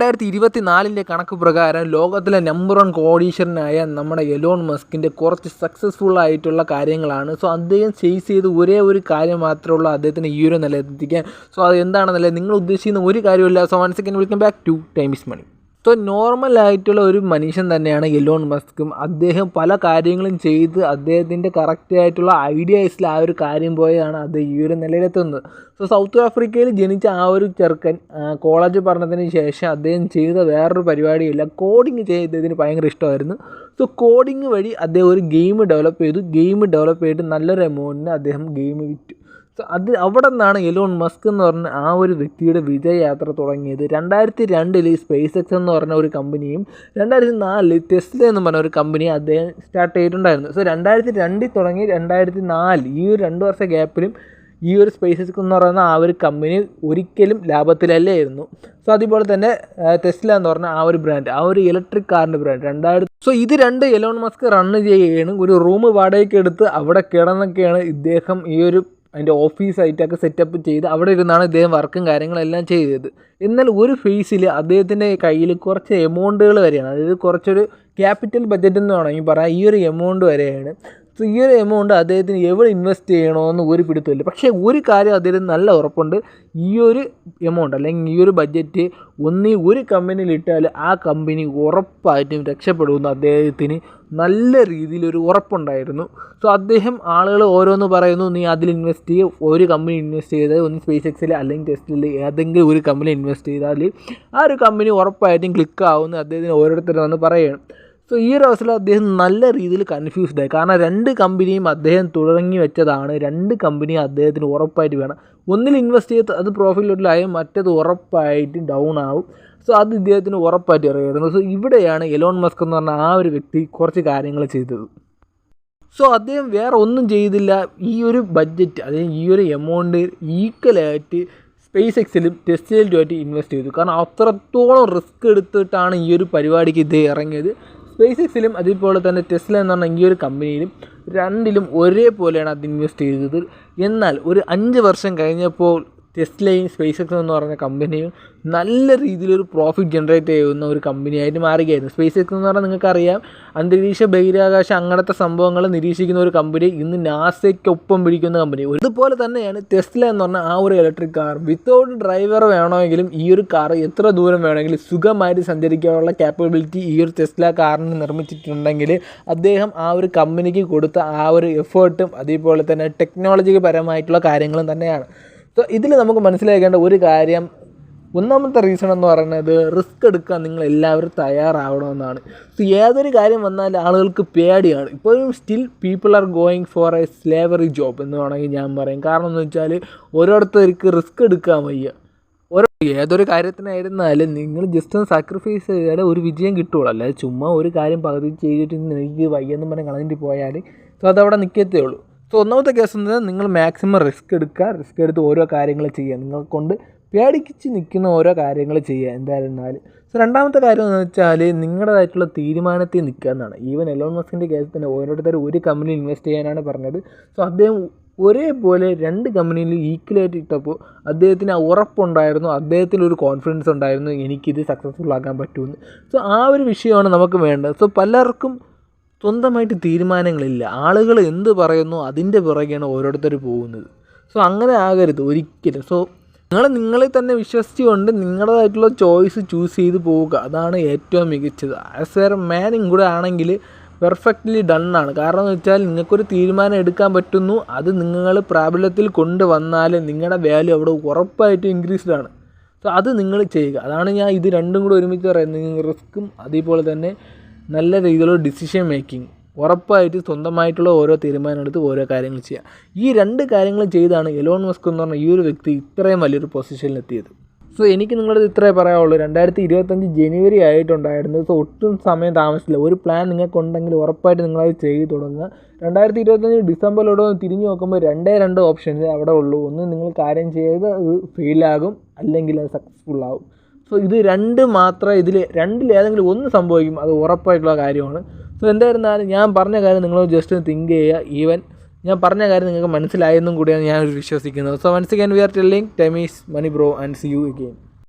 രണ്ടായിരത്തി ഇരുപത്തി നാലിന്റെ കണക്ക് പ്രകാരം ലോകത്തിലെ നമ്പർ വൺ കോടീശ്വരനായ നമ്മുടെ എലോൺ മസ്കിന്റെ കുറച്ച് സക്സസ്ഫുൾ ആയിട്ടുള്ള കാര്യങ്ങളാണ്. സോ അദ്ദേഹം ചേസ് ചെയ്ത് ഒരേ ഒരു കാര്യം മാത്രമേ ഉള്ളൂ അദ്ദേഹത്തിന് ഈ ഒരു നിലയെത്തിക്കാൻ സോ അത് എന്താണെന്നല്ലേ നിങ്ങൾ ഉദ്ദേശിക്കുന്ന ഒരു കാര്യമില്ല so one second welcome back to time is money so normal ആയിട്ടുള്ള ഒരു മനുഷ്യൻ തന്നെയാണ് എലോൺ മസ്കും അദ്ദേഹം പല കാര്യങ്ങളും ചെയ്ത് അദ്ദേഹത്തിന്റെ കറക്റ്റ് ആയിട്ടുള്ള ഐഡിയാസിൽ ആ ഒരു കാര്യം പോയാണ് അദ്ദേഹം ഈ ഒരു നിലയിലെത്തുന്നത്. സോ സൗത്ത് ആഫ്രിക്കയിൽ ജനിച്ച ആ ഒരു ചെറുക്കൻ കോളേജ് പഠനത്തിന് ശേഷം അദ്ദേഹം ചെയ്ത വേറൊരു പരിപാടിയില്ല കോഡിങ് ചെയ്തതിന് ഭയങ്കര ഇഷ്ടമായിരുന്നു. സോ കോഡിങ് വഴി അദ്ദേഹം ഒരു ഗെയിം ഡെവലപ്പ് ചെയ്തു. ഗെയിം ഡെവലപ്പ് ചെയ്തിട്ട് നല്ലൊരു എമൗണ്ടിന് അദ്ദേഹം ഗെയിം വിറ്റു. സോ അത് അവിടെ നിന്നാണ് എലോൺ മസ്ക് എന്ന് പറഞ്ഞ ആ ഒരു വ്യക്തിയുടെ വിജയയാത്ര തുടങ്ങിയത്. രണ്ടായിരത്തി രണ്ടിൽ ഈ സ്പേസ് എക്സ് എന്ന് പറഞ്ഞ ഒരു കമ്പനിയും രണ്ടായിരത്തി നാലിൽ ടെസ്ല എന്ന് പറഞ്ഞ ഒരു കമ്പനി അദ്ദേഹം സ്റ്റാർട്ട് ചെയ്തിട്ടുണ്ടായിരുന്നു. സോ രണ്ടായിരത്തി രണ്ടിൽ തുടങ്ങി രണ്ടായിരത്തി നാല് ഈ ഒരു രണ്ട് വർഷ ഗ്യാപ്പിലും ഈ ഒരു സ്പേസ് എക്സ് എന്ന് പറയുന്ന ആ ഒരു കമ്പനി ഒരിക്കലും ലാഭത്തിലല്ലായിരുന്നു. സോ അതുപോലെ തന്നെ ടെസ്ല എന്ന് പറഞ്ഞ ആ ഒരു ബ്രാൻഡ് ആ ഒരു ഇലക്ട്രിക് കാറിന്റെ ബ്രാൻഡ് രണ്ടായിരത്തി സോ ഇത് രണ്ട് എലോൺ മസ്ക് റണ്ണ് ചെയ്യുകയാണ്. ഒരു റൂം വാടകയ്ക്ക് എടുത്ത് അവിടെ കിടന്നൊക്കെയാണ് ഇദ്ദേഹം ഈ ഒരു അതിന്റെ ഓഫീസായിട്ടൊക്കെ സെറ്റപ്പ് ചെയ്ത് അവിടെ ഇരുന്നാണ് ഇദ്ദേഹം വർക്കും കാര്യങ്ങളെല്ലാം ചെയ്തത്. എന്നാൽ ഒരു ഫേസിൽ അദ്ദേഹത്തിന്റെ കയ്യിൽ കുറച്ച് എമൗണ്ടുകൾ വരെയാണ്. അതായത് കുറച്ചൊരു ക്യാപിറ്റൽ ബഡ്ജറ്റ് എന്ന് വേണമെങ്കിൽ പറയാം. ഈ ഒരു എമൗണ്ട് വരെയാണ്. സോ ഈ ഒരു എമൗണ്ട് അദ്ദേഹത്തിന് എവിടെ ഇൻവെസ്റ്റ് ചെയ്യണമെന്ന് ഒരു പിടുത്തമില്ല പക്ഷേ ഒരു കാര്യം അദ്ദേഹത്തിന് നല്ല ഉറപ്പുണ്ട്. ഈ ഒരു എമൗണ്ട് അല്ലെങ്കിൽ ഈ ഒരു ബഡ്ജറ്റ് ഒന്നീ ഒരു കമ്പനിയിൽ ഇട്ടാൽ ആ കമ്പനി ഉറപ്പായിട്ടും രക്ഷപ്പെടുമെന്ന് അദ്ദേഹത്തിന് നല്ല രീതിയിലൊരു ഉറപ്പുണ്ടായിരുന്നു. സോ അദ്ദേഹം ആളുകൾ ഓരോന്ന് പറയുന്നു നീ അതിൽ ഇൻവെസ്റ്റ് ചെയ്യുക ഒരു കമ്പനി ഇൻവെസ്റ്റ് ചെയ്താൽ ഒന്ന് സ്പേസ് എക്സിൽ അല്ലെങ്കിൽ ടെസ്റ്റിൽ ഏതെങ്കിലും ഒരു കമ്പനി ഇൻവെസ്റ്റ് ചെയ്താൽ ആ ഒരു കമ്പനി ഉറപ്പായിട്ടും ക്ലിക്ക് ആവുമെന്ന് അദ്ദേഹത്തിന് ഓരോരുത്തരും വന്ന് പറയുകയാണ് സോ ഈ ഒരു അവസരത്തിൽ അദ്ദേഹം നല്ല രീതിയിൽ കൺഫ്യൂസ്ഡ് ആയി. കാരണം രണ്ട് കമ്പനിയും അദ്ദേഹം തുടങ്ങി വെച്ചതാണ്. രണ്ട് കമ്പനിയും അദ്ദേഹത്തിന് ഉറപ്പായിട്ട് വേണം. ഒന്നിൽ ഇൻവെസ്റ്റ് ചെയ്ത് അത് പ്രോഫിറ്റിലായും മറ്റത് ഉറപ്പായിട്ട് ഡൗൺ ആവും. സോ അത് ഇദ്ദേഹത്തിന് ഉറപ്പായിട്ട് അറിയായിരുന്നു സോ ഇവിടെയാണ് എലോൺ മസ്ക് എന്ന് പറഞ്ഞ ആ ഒരു വ്യക്തി കുറച്ച് കാര്യങ്ങൾ ചെയ്തത്. സോ അദ്ദേഹം വേറെ ഒന്നും ചെയ്തില്ല. ഈ ഒരു ബഡ്ജറ്റ് അതായത് ഈ ഒരു എമൗണ്ട് ഈക്വലായിട്ട് സ്പേസ് എക്സിലും ടെസ്റ്റിലും ആയിട്ട് ഇൻവെസ്റ്റ് ചെയ്തു. കാരണം അത്രത്തോളം റിസ്ക് എടുത്തിട്ടാണ് ഈ ഒരു പരിപാടിക്ക് ഇദ്ദേഹം ഇറങ്ങിയത്. സ്പേസ് എക്സിലും അതേപോലെ തന്നെ ടെസ്ല എന്ന് പറഞ്ഞ ഈ ഒരു കമ്പനിയിലും രണ്ടിലും ഒരേപോലെയാണ് അത് ഇൻവെസ്റ്റ് ചെയ്തത്. എന്നാൽ ഒരു അഞ്ച് വർഷം കഴിഞ്ഞപ്പോൾ ടെസ്ലയും സ്പേസ് എക്സ് എന്ന് പറഞ്ഞ കമ്പനിയും നല്ല രീതിയിലൊരു പ്രോഫിറ്റ് ജനറേറ്റ് ചെയ്യുന്ന ഒരു കമ്പനിയായിട്ട് മാറുകയായിരുന്നു. സ്പേസ് എക്സ് എന്ന് പറഞ്ഞാൽ നിങ്ങൾക്കറിയാം അന്തരീക്ഷ ബഹിരാകാശം അങ്ങനത്തെ സംഭവങ്ങൾ നിരീക്ഷിക്കുന്ന ഒരു കമ്പനി ഇന്ന് നാസയ്ക്കൊപ്പം പിടിക്കുന്ന കമ്പനി ഇതുപോലെ തന്നെയാണ് ടെസ്ല എന്ന് പറഞ്ഞ ആ ഒരു ഇലക്ട്രിക് കാർ വിത്തൗട്ട് ഡ്രൈവർ വേണമെങ്കിലും ഈ ഒരു കാർ എത്ര ദൂരം വേണമെങ്കിലും സുഖമായിട്ട് സഞ്ചരിക്കാനുള്ള കാപ്പബിലിറ്റി ഈ ഒരു ടെസ്ല കാറിന് നിർമ്മിച്ചിട്ടുണ്ടെങ്കിൽ അദ്ദേഹം ആ ഒരു കമ്പനിക്ക് കൊടുത്ത ആ ഒരു എഫേർട്ടും അതേപോലെ തന്നെ ടെക്നോളജി പരമായിട്ടുള്ള കാര്യങ്ങളും തന്നെയാണ്. സോ ഇതിൽ നമുക്ക് മനസ്സിലാക്കേണ്ട ഒരു കാര്യം ഒന്നാമത്തെ റീസൺ എന്ന് പറയുന്നത് റിസ്ക് എടുക്കാൻ നിങ്ങൾ എല്ലാവരും തയ്യാറാവണമെന്നാണ്. സോ ഏതൊരു കാര്യം വന്നാലും ആളുകൾക്ക് പേടിയാണ്. ഇപ്പോഴും still people are going for a slavery job എന്ന് വേണമെങ്കിൽ ഞാൻ പറയും. കാരണം എന്ന് വെച്ചാൽ ഓരോരുത്തർക്ക് റിസ്ക് എടുക്കാൻ വയ്യ. ഓരോ ഏതൊരു കാര്യത്തിനായിരുന്നാലും നിങ്ങൾ ജസ്റ്റ് ഒന്ന് സാക്രിഫൈസ് ചെയ്താൽ ഒരു വിജയം കിട്ടുള്ളൂ. അല്ലാതെ ചുമ്മാ ഒരു കാര്യം പകുതി ചെയ്തിട്ട് എനിക്ക് വയ്യെന്ന് പറഞ്ഞ് കളഞ്ഞിട്ട് പോയാൽ സോ അതവിടെ നിൽക്കത്തേ ഉള്ളൂ. സോ ഒന്നാമത്തെ കേസ് എന്ന് നിങ്ങൾ മാക്സിമം റിസ്ക് എടുക്കുക. റിസ്ക് എടുത്ത് ഓരോ കാര്യങ്ങൾ ചെയ്യുക. നിങ്ങളെ കൊണ്ട് പേടിച്ച് നിൽക്കുന്ന ഓരോ കാര്യങ്ങൾ ചെയ്യുക. എന്തായിരുന്നാലും. സോ രണ്ടാമത്തെ കാര്യം എന്ന് വെച്ചാൽ നിങ്ങളുടേതായിട്ടുള്ള തീരുമാനത്തിൽ നിൽക്കുക എന്നാണ്. ഈവൻ എലോൺ മസ്കിന്റെ കേസിൽ തന്നെ ഓരോരുത്തർ ഒരു കമ്പനി ഇൻവെസ്റ്റ് ചെയ്യാനാണ് പറഞ്ഞത്. സോ അദ്ദേഹം ഒരേപോലെ രണ്ട് കമ്പനിയിൽ ഈക്വലായിട്ട് ഇട്ടപ്പോൾ അദ്ദേഹത്തിന് ഉറപ്പുണ്ടായിരുന്നു. അദ്ദേഹത്തിന് ഒരു കോൺഫിഡൻസ് ഉണ്ടായിരുന്നു. എനിക്കിത് സക്സസ്ഫുൾ ആക്കാൻ പറ്റുമെന്ന്. സോ ആ ഒരു വിഷയമാണ് നമുക്ക് വേണ്ടത്. സോ പലർക്കും സ്വന്തമായിട്ട് തീരുമാനങ്ങളില്ല. ആളുകൾ എന്ത് പറയുന്നു അതിന്റെ പിറകെയാണ് ഓരോരുത്തർ പോകുന്നത്. സോ അങ്ങനെ ആകരുത് ഒരിക്കലും. സോ നിങ്ങൾ നിങ്ങളെ തന്നെ വിശ്വസിച്ചുകൊണ്ട് നിങ്ങളുടേതായിട്ടുള്ള ചോയ്സ് ചൂസ് ചെയ്ത് പോവുക. അതാണ് ഏറ്റവും മികച്ചത്. ആസ് എ മാനും കൂടെ ആണെങ്കിൽ പെർഫെക്റ്റ്ലി ഡൺ ആണ്. കാരണം എന്ന് വെച്ചാൽ നിങ്ങൾക്കൊരു തീരുമാനം എടുക്കാൻ പറ്റുന്നു. അത് നിങ്ങൾ പ്രാബല്യത്തിൽ കൊണ്ടുവന്നാൽ നിങ്ങളുടെ വാല്യൂ അവിടെ ഉറപ്പായിട്ടും ഇൻക്രീസ്ഡ് ആണ്. സോ അത് നിങ്ങൾ ചെയ്യുക. അതാണ് ഞാൻ ഇത് രണ്ടും കൂടെ ഒരുമിച്ച് പറയുന്നത്. റിസ്ക്കും അതേപോലെ തന്നെ നല്ല രീതിയിലുള്ള ഡിസിഷൻ മേക്കിംഗ് ഉറപ്പായിട്ട് സ്വന്തമായിട്ടുള്ള ഓരോ തീരുമാനം എടുത്ത് ഓരോ കാര്യങ്ങൾ ചെയ്യുക ഈ രണ്ട് കാര്യങ്ങൾ ചെയ്താണ് എലോൺ മസ്ക് എന്ന് പറഞ്ഞ ഈ ഒരു വ്യക്തി ഇത്രയും വലിയൊരു പൊസിഷനിൽ എത്തിയത്. സോ എനിക്ക് നിങ്ങളത് ഇത്രേ പറയാവുള്ളൂ രണ്ടായിരത്തി ഇരുപത്തഞ്ച് ജനുവരി ആയിട്ടുണ്ടായിരുന്നു സോ ഒട്ടും സമയം താമസിച്ചില്ല. ഒരു പ്ലാൻ നിങ്ങൾക്കുണ്ടെങ്കിൽ ഉറപ്പായിട്ട് നിങ്ങളത് ചെയ്തു തുടങ്ങുക. രണ്ടായിരത്തി ഇരുപത്തഞ്ച് ഡിസംബറിലൂടെ ഒന്ന് തിരിഞ്ഞു നോക്കുമ്പോൾ രണ്ടേ രണ്ട് ഓപ്ഷൻസ് അവിടെ ഉള്ളൂ. ഒന്ന് നിങ്ങൾ കാര്യം ചെയ്ത് അത് ഫെയിലാകും അല്ലെങ്കിൽ അത് സക്സസ്ഫുൾ ആകും സോ ഇത് രണ്ട് മാത്രമേ ഇതിൽ രണ്ടിൽ ഏതെങ്കിലും ഒന്ന് സംഭവിക്കും അത് ഉറപ്പായിട്ടുള്ള കാര്യമാണ്. സോ എന്തായിരുന്നാലും ഞാൻ പറഞ്ഞ കാര്യം നിങ്ങൾ ജസ്റ്റ് തിങ്ക് ചെയ്യുക. ഈവൻ ഞാൻ പറഞ്ഞ കാര്യം നിങ്ങൾക്ക് മനസ്സിലായെന്നും കൂടിയാണ് ഞാൻ വിശ്വസിക്കുന്നത്. So once again we are telling time is money bro and see you again